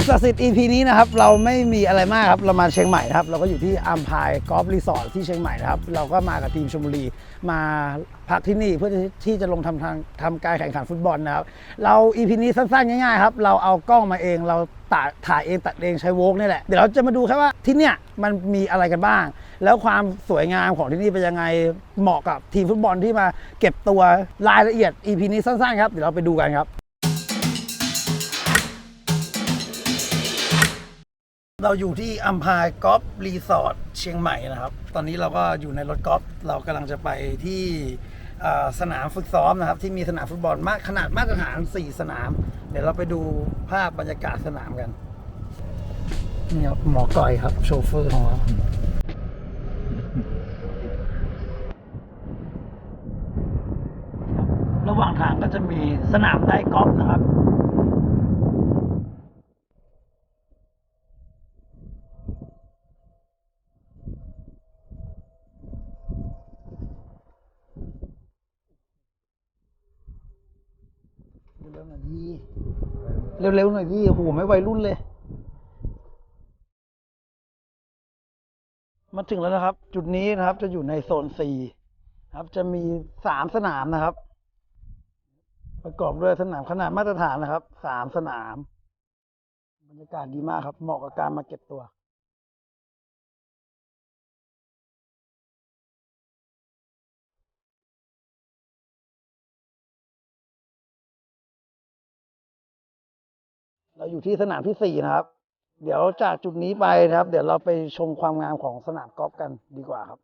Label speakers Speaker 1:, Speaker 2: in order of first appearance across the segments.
Speaker 1: กศักดิ์สิทธิ์ EP นี้นะครับเราไม่มีอะไรมากครับเรามาเชียงใหม่นะครับเราก็อยู่ที่อัมพายกอล์ฟรีสอร์ทที่เชียงใหม่นะครับเราก็มากับทีมชลบุรีมาพักที่นี่เพื่อที่จะลงทำทางทำการแข่งขันฟุตบอลนะครับเรา EP นี้สั้นๆง่ายๆครับเราเอากล้องมาเองเราตัดถ่ายเองตัดเองใช้โวกนี่แหละเดี๋ยวเราจะมาดูครับว่าที่เนี่ยมันมีอะไรกันบ้าง แล้วความสวยงามของที่นี่เป็นยังไงเหมาะกับทีมฟุตบอลที่มาเก็บตัวรายละเอียด EP นี้สั้นๆครับเดี๋ยวเราไปดูกันครับ เราอยู่ที่อัมพายกอล์ฟรีสอร์ทเชียงใหม่นะครับ ตอนนี้เราก็อยู่ในรถกอล์ฟเรากำลังจะไปที่สนามฝึกซ้อมนะครับ ที่มีสนามฟุตบอลมากขนาดมาตรฐาน 4 สนาม เดี๋ยวเราไปดูภาพบรรยากาศสนามกันนี่ครับหมอก่อยครับ โชเฟอร์ของเราระหว่างทางก็จะมีสนามไดกอล์ฟนะครับ ร็วหน่อยดีเร็วๆหน่อยดีโอ้โหไม่วัยรุ่นเลย มาถึงแล้วนะครับ จุดนี้นะครับ จะอยู่ในโซน C ครับ จะมีสามสนามนะครับ ประกอบด้วยสนามขนาดมาตรฐานนะครับสามสนาม บรรยากาศดีมากครับ เหมาะกับการมาเก็บตัว เราอยู่ที่สนามที่สี่นะครับ เดี๋ยวจากจุดนี้ไปนะครับ เดี๋ยวเราไปชมความงามของสนามกอล์ฟกันดีกว่าครับ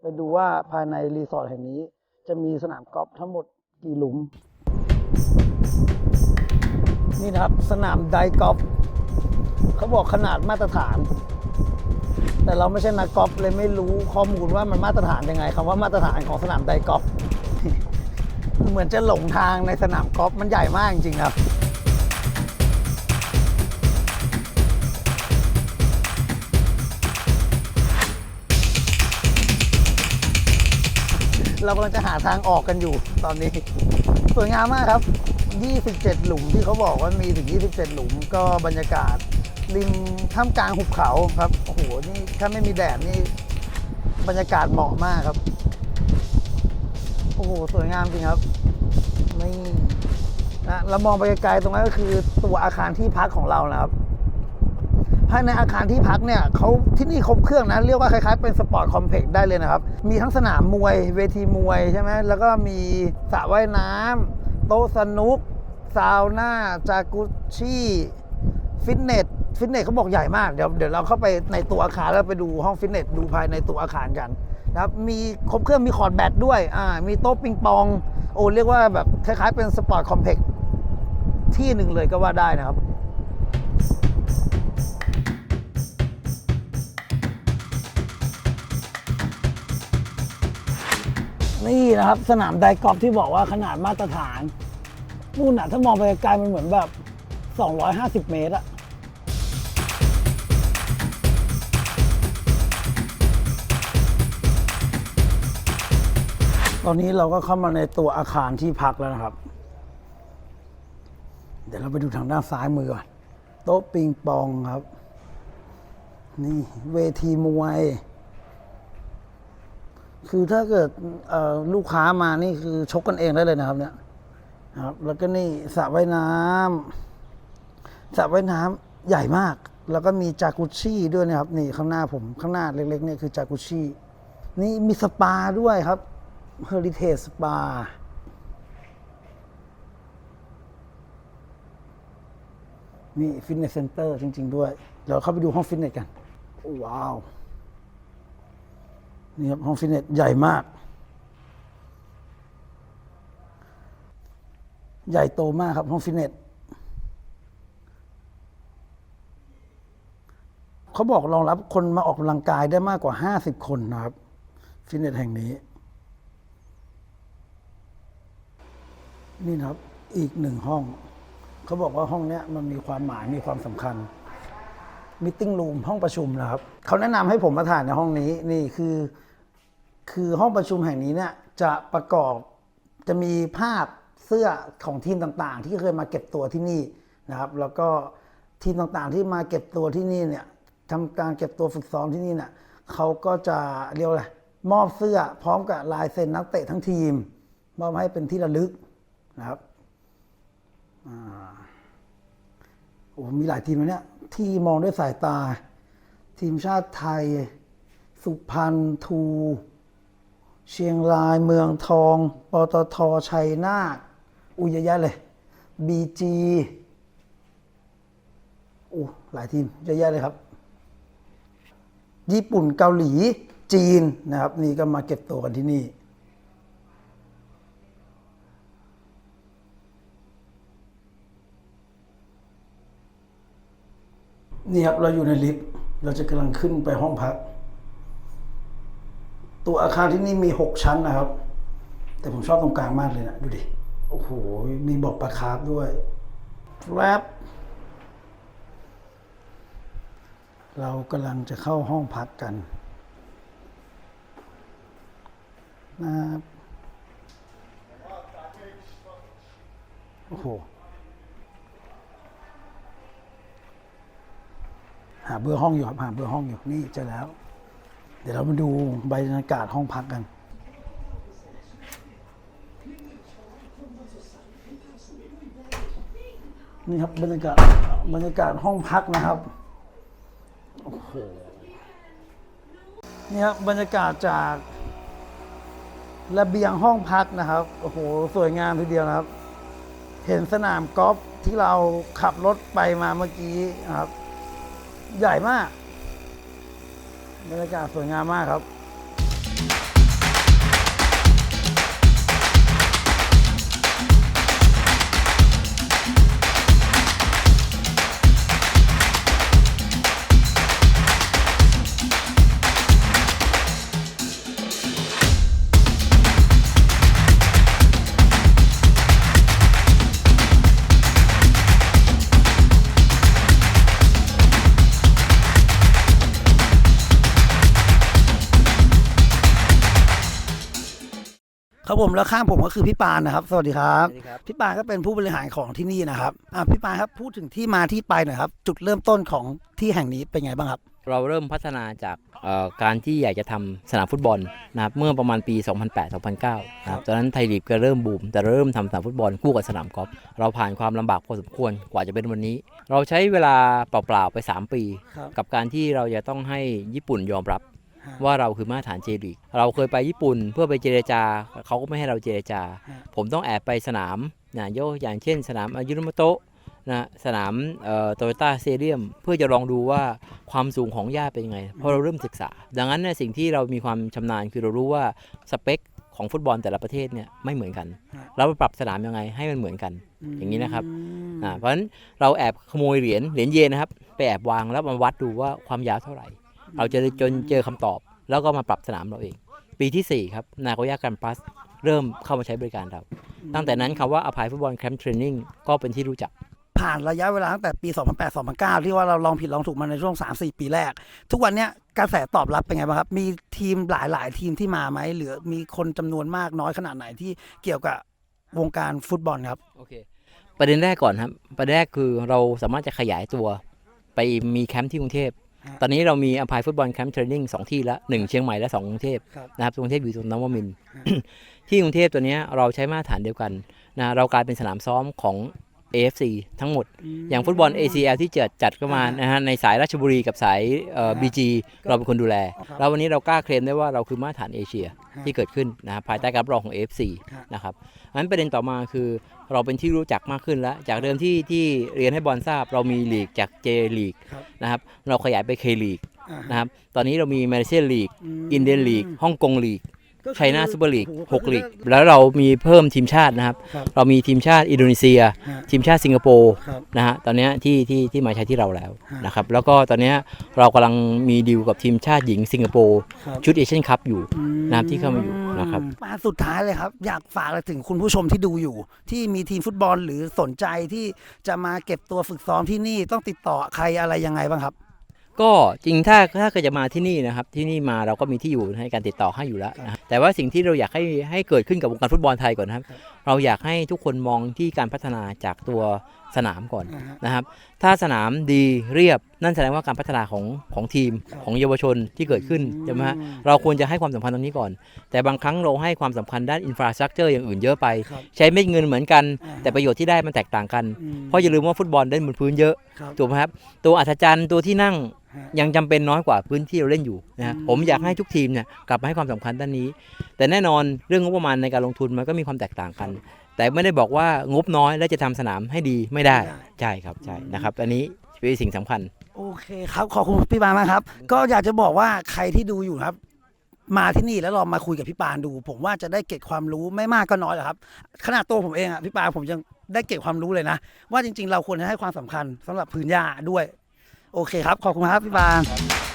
Speaker 1: ไปดูว่าภายในรีสอร์ทแห่งนี้ จะมีสนามกอล์ฟทั้งหมดกี่หลุม นี่นะครับสนามไดกอล์ฟเขาบอกขนาดมาตรฐาน แต่เราไม่ใช่นักกอล์ฟเลยไม่รู้ข้อมูลว่ามันมาตรฐานยังไงคำว่ามาตรฐานของสนามไดกอล์ฟเหมือนจะหลงทางในสนามกอล์ฟมันใหญ่มากจริงๆครับ เรากำลังจะหาทางออกกันอยู่ตอนนี้ สวยงามมากครับ 27 หลุมที่เขาบอกว่ามีถึง 27 หลุมก็บรรยากาศ ริมท่ามกลางหุบเขาครับโอ้โหนี่ถ้าไม่มีแดดนี่บรรยากาศเหมาะมากครับ โอ้โหสวยงามจริงครับนี่นะเรามองไปไกลๆตรงนั้นก็คือตัวอาคารที่พักของเรานะครับ ภายในอาคารที่พักเนี่ยเขาที่นี่ครบเครื่องนะ เรียกว่าคล้ายๆเป็นสปอร์ตคอมเพล็กซ์ได้เลยนะครับ มีทั้งสนามมวยเวทีมวยใช่ไหมแล้วก็มีสระว่ายน้ำโต๊ะสนุกซาวน่าจากุชี่ฟิตเนสฟิตเนสเขาบอกใหญ่มากเดี๋ยวเดี๋ยวเราเข้าไปในตัวอาคารแล้วไปดูห้องฟิตเนสดูภายในตัวอาคารกันนะครับมีครบเครื่องมีคอร์ดแบดด้วยอ่ามีโต๊ะปิงปองโอ้เรียกว่าแบบคล้ายๆเป็นสปอร์ตคอมเพล็กซ์ที่หนึ่งเลยก็ว่าได้นะครับ นี่นะครับ สนามไดกอล์ฟที่บอกว่าขนาดมาตรฐานนู่นน่ะถ้ามองไปไกลมันเหมือนแบบ 250 เมตรอะตอนนี้เราก็เข้ามาในตัวอาคารที่พักแล้วนะครับ เดี๋ยวเราไปดูทางด้านซ้ายมือก่อนโต๊ะปิงปองครับ นี่เวทีมวย คือถ้าเกิดลูกค้ามานี่คือชกกันเองได้เลยนะครับ เนี่ยครับ แล้วก็นี่สระว่ายน้ำสระว่ายน้ำใหญ่มาก แล้วก็มีจากุชี่ด้วยนะครับ นี่ข้างหน้าผมข้างหน้าเล็กๆเนี่ยคือจากุชี่นี่มีสปาด้วยครับเฮอริเทจสปามีฟิตเนสเซ็นเตอร์จริง ๆ ด้วย เดี๋ยวเข้าไปดูห้องฟิตเนสกัน ว้าว นี่ครับห้องฟิตเนสใหญ่มาก ใหญ่โตมากครับ ห้องฟิตเนสเขาบอกรองรับคนมาออกกำลังกายได้มากกว่า 50 คนนะครับ ฟิตเนสแห่งนี้ นี่นะครับอีกหนึ่งห้อง เขาบอกว่าห้องเนี้ยมันมีความหมายมีความสำคัญ มิ팅รูมห้องประชุมนะครับเขาแนะนำให้ผมมาถ่ายในห้องนี้นี่คือ คือห้องประชุมแห่งนี้เนี่ยจะประกอบจะมีภาพเสื้อของทีมต่างๆ ที่เคยมาเก็บตัวที่นี่นะครับ แล้วก็ทีมต่างๆที่มาเก็บตัวที่นี่เนี่ยทำการเก็บตัวฝึกซ้อมที่นี่เนี่ยเขาก็จะเรียกว่าอะไรมอบเสื้อพร้อมกับลายเซ็นนักเตะทั้งทีม มอบให้เป็นที่ระลึกนะครับอ่าโอ้มีหลายทีมนะเนี่ยที่มองด้วยสายตา ทีมชาติไทย สุพรรณทูเชียงรายเมืองทอง ปตทชัยนาทอุยเยอะแยะเลยบีจีโอ้หลายทีมเยอะแยะเลยครับ ญี่ปุ่นเกาหลีจีนนะครับ นี่ก็มาเก็บตัวกันที่นี่ นี่ครับเราอยู่ในลิฟต์เราจะกำลังขึ้นไปห้องพัก ตัวอาคารที่นี่มีหกชั้นนะครับ แต่ผมชอบตรงกลางมากเลยนะดูดิโอ้โหมีบอกปลาคาร์ฟด้วยแรปเรากำลังจะเข้าห้องพักกันนะครับโอ้โห หาเบอร์ห้องอยู่ครับหาเบอร์ห้องอยู่นี่เจอแล้ว เดี๋ยวเรามาดูบรรยากาศห้องพักกันนี่ครับบรรยากาศบรรยากาศห้องพักนะครับโอ้โหนี่ครับบรรยากาศจากระเบียงห้องพักนะครับโอ้โหสวยงามทีเดียวนะครับ เห็นสนามกอล์ฟที่เราขับรถไปมาเมื่อกี้นะครับ ใหญ่มากบรรยากาศสวยงามมากครับ ครับผมแล้วข้างผมก็คือพี่ปานนะครับสวัสดีครับ
Speaker 2: สวัสดีครับ
Speaker 1: พี่ปานก็เป็นผู้บริหารของที่นี่นะครับอะพี่ปานครับพูดถึงที่มาที่ไปหน่อยครับ จุดเริ่มต้นของที่แห่งนี้เป็นไงบ้างครับ
Speaker 2: เราเริ่มพัฒนาจากเอ่อการที่อยากจะทำสนามฟุตบอลนะครับเมื่อประมาณปี 2008-2009นะครับตอนนั้นไทยลีกก็เริ่มบูม แต่เริ่มทำสนามฟุตบอลคู่กับสนามกอล์ฟเราผ่านความลำบากพอสมควรกว่าจะเป็นวันนี้ เราใช้เวลาเปล่าๆไป 3 ปี
Speaker 1: ครับ
Speaker 2: กับการที่เราจะต้องให้ญี่ปุ่นยอมรับ
Speaker 1: ฮะ
Speaker 2: ว่าเราคือมาตรฐานเจลีกเราเคยไปญี่ปุ่นเพื่อไปเจรจาเขาก็ไม่ให้เราเจรจา
Speaker 1: ฮะ
Speaker 2: ผมต้องแอบไปสนามนะโยกอย่างเช่น สนามอายุนมโตะนะสนามโตโยต้าสเตเดียมเพื่อจะลองดูว่าความสูงของหญ้าเป็นยังไงเพราะเราเริ่มศึกษา ดังนั้นเนี่ยสิ่งที่เรามีความชำนาญคือเรารู้ว่าสเปคของฟุตบอลแต่ละประเทศเนี่ยไม่เหมือนกัน เราปรับสนามยังไงให้มันเหมือนกัน อย่างนี้นะครับ
Speaker 1: ม
Speaker 2: อ่าเพราะฉะนั้นเราแอบขโมยเหรียญเหรียญเยนนะครับ ไปแอบวางแล้วมาวัดดูว่าความยาวเท่าไหร่ เราจะจนเจอคำตอบ แล้วก็มาปรับสนามเราเอง ปีที่ 4 ครับ นาโกย่ากันพลัสเริ่มเข้ามาใช้บริการเรา ตั้งแต่นั้นคำว่าอภัยฟุตบอลแคมป์เทรนนิ่งก็เป็นที่รู้จัก
Speaker 1: ผ่านระยะเวลาตั้งแต่ปี 2008-2009 ที่ว่าเราลองผิดลองถูกมาในช่วง 3-4 ปีแรก ทุกวันเนี้ยกระแสตอบรับเป็นไงบ้างครับ มีทีมหลาย ๆ ทีมที่มาไหม หรือมีคนจำนวนมากน้อยขนาดไหนที่เกี่ยวกับวงการฟุตบอลครับ
Speaker 2: โอเค ประเด็นแรกก่อนครับ ประเด็นแรกคือเราสามารถจะขยายตัวไปมีแคมป์ที่กรุงเทพ
Speaker 1: ฮะ
Speaker 2: ตอนนี้เรามีอภัยฟุตบอลแคมป์เทรนนิ่งสองที่ละหนึ่งเชียงใหม่และสองกรุงเทพ
Speaker 1: ครับ
Speaker 2: นะครับกรุงเทพอยู่ตรงนวมินทร์
Speaker 1: ฮะ
Speaker 2: ที่กรุงเทพตัวเนี้ยเราใช้มาตรฐานเดียวกันนะเรากลายเป็นสนามซ้อมของ AFC ทั้งหมด อย่างฟุตบอล ACL ที่จัดจัดก็มานะฮะในสายราชบุรีกับสายเอ่อ BG เราเป็นคนดูแล
Speaker 1: ครับ
Speaker 2: แล้ววันนี้เรากล้าเคลมได้ว่าเราคือมาตรฐานเอเชีย
Speaker 1: ฮะ
Speaker 2: ที่เกิดขึ้นนะฮะภายใต้การรับรองของ AFC
Speaker 1: ครับ
Speaker 2: นะครับอันนั้นประเด็นต่อมาคือเราเป็นที่รู้จักมากขึ้นแล้ว จากเดิมที่ที่เรียนให้บอลทราบ เรามีลีกจาก J ลีก
Speaker 1: ครับ
Speaker 2: นะครับเราขยายไป K ลีก
Speaker 1: อ่าฮะ
Speaker 2: นะครับตอนนี้เรามีมาเลเซียลีก
Speaker 1: ม
Speaker 2: อินเดียลีกฮ่องกงลีก
Speaker 1: ก็คือ
Speaker 2: ไชน่าซูเปอร์ลีก
Speaker 1: โอ้โห
Speaker 2: กลีก แล้วเรามีเพิ่มทีมชาตินะครับ
Speaker 1: ครับ
Speaker 2: เรามีทีมชาติอินโดนีเซีย
Speaker 1: ฮะ
Speaker 2: ทีมชาติสิงคโปร์
Speaker 1: ครับ
Speaker 2: นะฮะตอนเนี้ยที่ที่ที่มาใช้ที่เราแล้ว
Speaker 1: ฮะ
Speaker 2: นะครับแล้วก็ตอนเนี้ยเรากำลังมีดีลกับทีมชาติหญิงสิงคโปร์
Speaker 1: ครับ
Speaker 2: ชุดเอเชียนคัพอยู่
Speaker 1: อืม
Speaker 2: นะครับที่เข้ามาอยู่นะครับ
Speaker 1: มาสุดท้ายเลยครับ อยากฝากอะไรถึงคุณผู้ชมที่ดูอยู่ ที่มีทีมฟุตบอลหรือสนใจที่จะมาเก็บตัวฝึกซ้อมที่นี่ต้องติดต่อใครอะไรยังไงบ้างครับ
Speaker 2: ก็จริงถ้าถ้าเกิดจะมาที่นี่นะครับ ที่นี่มาเราก็มีที่อยู่ให้การติดต่อให้อยู่แล้วนะแต่ว่าสิ่งที่เราอยากให้ให้เกิดขึ้นกับวงการฟุตบอลไทยก่อนนะครับ
Speaker 1: ครับ
Speaker 2: เราอยากให้ทุกคนมองที่การพัฒนาจากตัว สนามก่อน
Speaker 1: อ่าฮะ
Speaker 2: นะครับ ถ้าสนามดีเรียบนั่นแสดงว่าการพัฒนาของของทีม
Speaker 1: ครับ
Speaker 2: ของเยาวชนที่เกิดขึ้น
Speaker 1: อืม
Speaker 2: ใช่ไหมฮะเราควรจะให้ความสำคัญตรงนี้ก่อน แต่บางครั้งเราให้ความสำคัญด้านอินฟราสตรักเจอร์อย่างอื่นเยอะไป
Speaker 1: ครับ
Speaker 2: ใช้เม็ดเงินเหมือนกัน
Speaker 1: อ่าฮะ
Speaker 2: แต่ประโยชน์ที่ได้มันแตกต่างกัน
Speaker 1: อืม
Speaker 2: เพราะอย่าลืมว่าฟุตบอลเล่นบนพื้นเยอะ
Speaker 1: ครับ
Speaker 2: ถูกไหมครับตัวอัศจรรย์ตัวที่นั่ง
Speaker 1: ฮะ
Speaker 2: ยังจำเป็นน้อยกว่าพื้นที่เราเล่นอยู่นะฮะ
Speaker 1: อืม
Speaker 2: ผมอยากให้ทุกทีมเนี่ยกลับมาให้ความสำคัญด้านนี้ แต่แน่นอนเรื่องงบประมาณในการลงทุนมันก็มีความแตกต่างกัน แต่ไม่ได้บอกว่างบน้อยแล้วจะทำสนามให้ดีไม่ได้
Speaker 1: ไม่ได้
Speaker 2: ใช่ครับใช่
Speaker 1: อืม
Speaker 2: นะครับอันนี้เป็นสิ่งสำคัญ
Speaker 1: โอเคครับ ขอบคุณพี่ปานมากครับ ก็อยากจะบอกว่าใครที่ดูอยู่นะครับ มาที่นี่แล้วลองมาคุยกับพี่ปานดู ผมว่าจะได้เก็บความรู้ไม่มากก็น้อยหรอกครับ ขนาดตัวผมเองอะพี่ปานผมยังได้เก็บความรู้เลยนะ ว่าจริง ๆ เราควรจะให้ความสำคัญสำหรับพื้นหญ้าด้วย โอเคครับ ขอบคุณครับพี่ปานนี่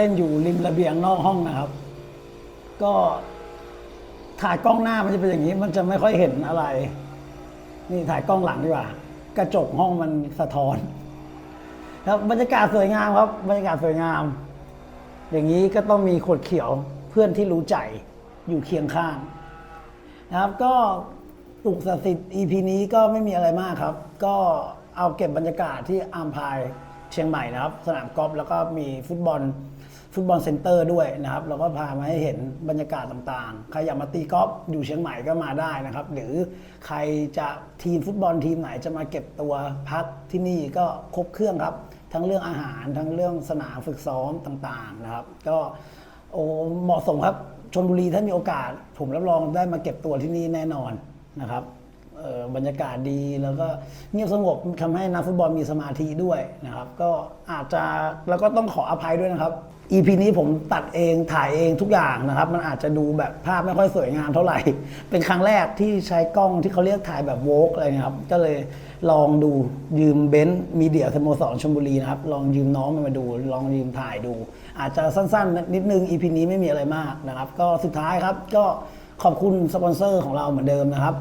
Speaker 1: เล่นอยู่ริมระเบียงนอกห้องนะครับ ก็ถ่ายกล้องหน้ามันจะเป็นอย่างนี้ มันจะไม่ค่อยเห็นอะไร นี่ถ่ายกล้องหลังดีกว่า กระจกห้องมันสะท้อนครับบรรยากาศสวยงามครับ บรรยากาศสวยงาม อย่างนี้ก็ต้องมีขวดเขียวเพื่อนที่รู้ใจอยู่เคียงข้างนะครับ ก็สุขศัสิทธิ์ EP นี้ก็ไม่มีอะไรมากครับ ก็เอาเก็บบรรยากาศที่อามพายเชียงใหม่นะครับ สนามกอล์ฟแล้วก็มีฟุตบอล ฟุตบอลเซ็นเตอร์ด้วยนะครับแล้วก็พามาให้เห็นบรรยากาศต่างๆ ใครอยากมาตีกอล์ฟอยู่เชียงใหม่ก็มาได้นะครับ หรือใครจะทีมฟุตบอลทีมไหนจะมาเก็บตัวพักที่นี่ก็ครบเครื่องครับ ทั้งเรื่องอาหารทั้งเรื่องสนามฝึกซ้อมต่างๆนะครับ ก็โอ้เหมาะสมครับชนบุรีถ้ามีโอกาส ผมรับรองได้มาเก็บตัวที่นี่แน่นอนนะครับบรรยากาศดีแล้วก็เงียบสงบทำให้นักฟุตบอลมีสมาธิด้วยนะครับ ก็อาจจะแล้วก็ต้องขออภัยด้วยนะครับ EP นี้ผมตัดเองถ่ายเองทุกอย่างนะครับ มันอาจจะดูแบบภาพไม่ค่อยสวยงามเท่าไหร่ เป็นครั้งแรกที่ใช้กล้องที่เขาเรียกถ่ายแบบโวกอะไรนะครับ ก็เลยลองดูยืมเบนซ์มีเดียสโมสรชลบุรีนะครับ ลองยืมน้องมันมาดู ลองยืมถ่ายดู อาจจะสั้นๆ นิดนึง EP นี้ไม่มีอะไรมากนะครับ ก็สุดท้ายครับก็ขอบคุณสปอนเซอร์ของเราเหมือนเดิมนะครับ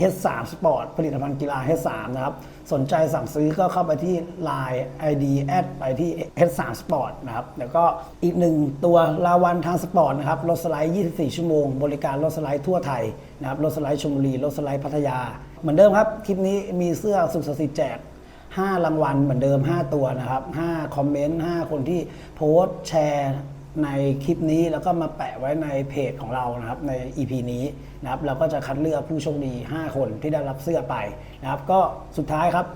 Speaker 1: H3 Sport ผลิตภัณฑ์กีฬา H3 นะครับ สนใจสั่งซื้อก็เข้าไปที่ Line ID แอดไปที่ H3 Sport นะครับ แล้วก็อีกหนึ่งตัวลาวันทางสปอร์ตนะครับ รถสไลด์ 24 ชั่วโมง บริการรถสไลด์ทั่วไทยนะครับ รถสไลด์ชลบุรี รถสไลด์พัทยา เหมือนเดิมครับ คลิปนี้มีเสื้อสุขสันต์แจก5 รางวัลเหมือนเดิม 5 ตัวนะครับ 5 คอมเมนต์ 5 คนที่โพสต์แชร์ ในคลิปนี้แล้วก็มาแปะไว้ในเพจของเรานะครับใน EP นี้นะครับเราก็จะคัดเลือกผู้โชคดี 5 คนที่ได้รับเสื้อไปนะครับ ก็สุดท้ายครับ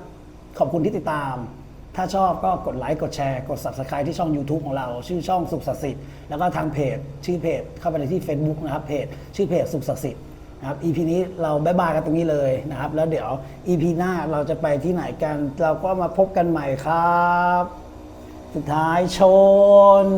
Speaker 1: ขอบคุณที่ติดตาม ถ้าชอบก็กดไลค์กดแชร์กด Subscribe ที่ช่อง YouTube ของเรา ชื่อช่องสุขศัสิทธิ์แล้วก็ทางเพจ ชื่อเพจเข้าไปในที่ Facebook นะครับเพจ ชื่อเพจสุขศัสิทธิ์นะครับ EP นี้เราบายบายกันตรงนี้เลยนะครับ แล้วเดี๋ยว EP หน้าเราจะไปที่ไหนกัน เราก็มาพบกันใหม่ครับ สุดท้ายชน